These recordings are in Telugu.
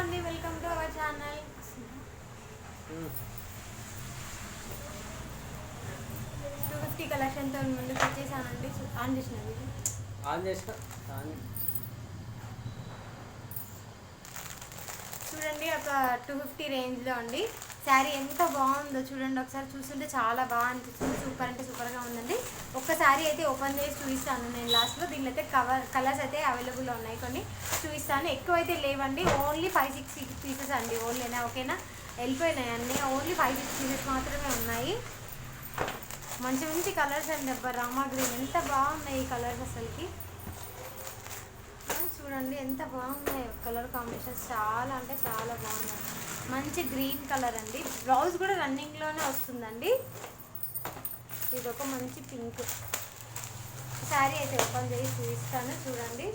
అండి welcome to our channel two fifty కలెక్షన్తో ముందుకు వచ్చేసానండి చూ- ఆన్ చేసినది. ఆన్ చేసిన చూడండి ఒక టూ ఫిఫ్టీ రేంజ్లో అండి. శారీ ఎంత బాగుందో చూడండి ఒకసారి చూస్తుంటే చాలా బాగా అనిపిస్తుంది. సూపర్ అంటే సూపర్గా ఉందండి. ఒక్క శారీ అయితే ఓపెన్ చేసి చూపిస్తాను నేను లాస్ట్లో దీనిలో అయితే కవర్ కలర్స్ అయితే అవైలబుల్లో ఉన్నాయి కొన్ని. చూపిస్తాను. ఎక్కువ అయితే లేవండి. ఓన్లీ ఫైవ్ సిక్స్ పీసెస్ అండి. ఓన్లీనా ఓకేనా? వెళ్ళిపోయినాయి అన్నీ. ఓన్లీ ఫైవ్ సిక్స్ పీసెస్ మాత్రమే ఉన్నాయి. మంచి మంచి కలర్స్ అండి అబ్బా. రామా గ్రీన్. ఎంత బాగున్నాయి ఈ కలర్స్ అసలుకి. చూడండి ఎంత బాగున్నాయి కలర్ కాంబినేషన్స్. చాలా అంటే చాలా బాగున్నాయి. మంచి గ్రీన్ కలర్ అండి. బ్లౌజ్ కూడా రన్నింగ్లోనే వస్తుందండి. ఇది ఒక మంచి పింక్ శారీ అయితే ఓపెన్ చేసి చూపిస్తాను చూడండి.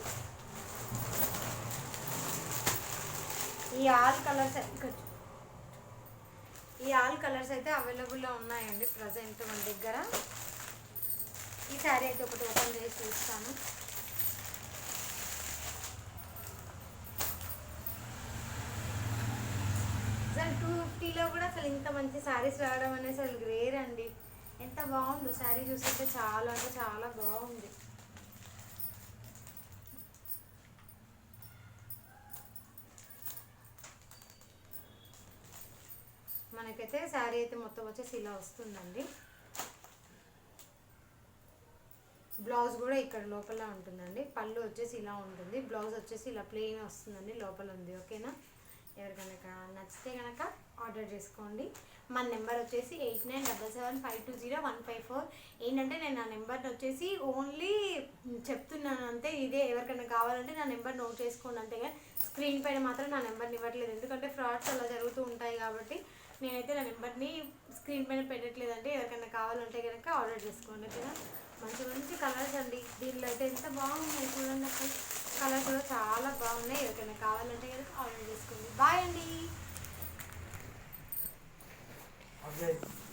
ఈ ఆల్ కలర్స్ ఈ ఆల్ కలర్స్ అయితే అవైలబుల్లో ఉన్నాయండి ప్రజెంట్ మన దగ్గర. ఈ శారీ అయితే ఒకటి ఓపెన్ చేసి చూస్తాను అసలు టూ ఫిఫ్టీలో కూడా అసలు ఇంత మంచి శారీస్ రావడం అనేది అసలు గ్రేర్ అండి. ఎంత బాగుందో. శారీ చూస్తుంటే చాలా అంటే చాలా బాగుంది. మనకైతే శారీ అయితే మొత్తం వచ్చేసి ఇలా వస్తుందండి. బ్లౌజ్ కూడా ఇక్కడ లోపల ఉంటుందండి. పళ్ళు వచ్చేసి ఇలా ఉంటుంది. బ్లౌజ్ వచ్చేసి ఇలా ప్లెయిన్ వస్తుందండి లోపల ఉంది. ఓకేనా? ఎవరికైనా నచ్చితే కనుక ఆర్డర్ చేసుకోండి. మన నెంబర్ వచ్చేసి eight nine double seven five two zero one five four. ఏంటంటే నేను నా నెంబర్ని వచ్చేసి ఓన్లీ చెప్తున్నాను అంతే ఇదే ఎవరికైనా కావాలంటే నా నెంబర్ నోట్ చేసుకోండి అంతేగా కానీ స్క్రీన్ పైన మాత్రం నా నెంబర్ని ఇవ్వట్లేదు. ఎందుకంటే ఫ్రాడ్స్ అలా జరుగుతూ ఉంటాయి కాబట్టి నేనైతే నా నెంబర్ని స్క్రీన్ పైన పెట్టట్లేదండి ఎవరికైనా కావాలంటే కనుక ఆర్డర్ చేసుకోండి ఓకేనా? మంచి మంచి కలర్స్ అండి. దీనిలో అయితే ఎంత బాగున్నాయి చూడండి అసలు. కలర్స్ కూడా చాలా బాగున్నాయి. ఎవరికైనా కావాలంటే కనుక ఆర్డర్ చేసుకోండి. బాయ్ అండి. Okay.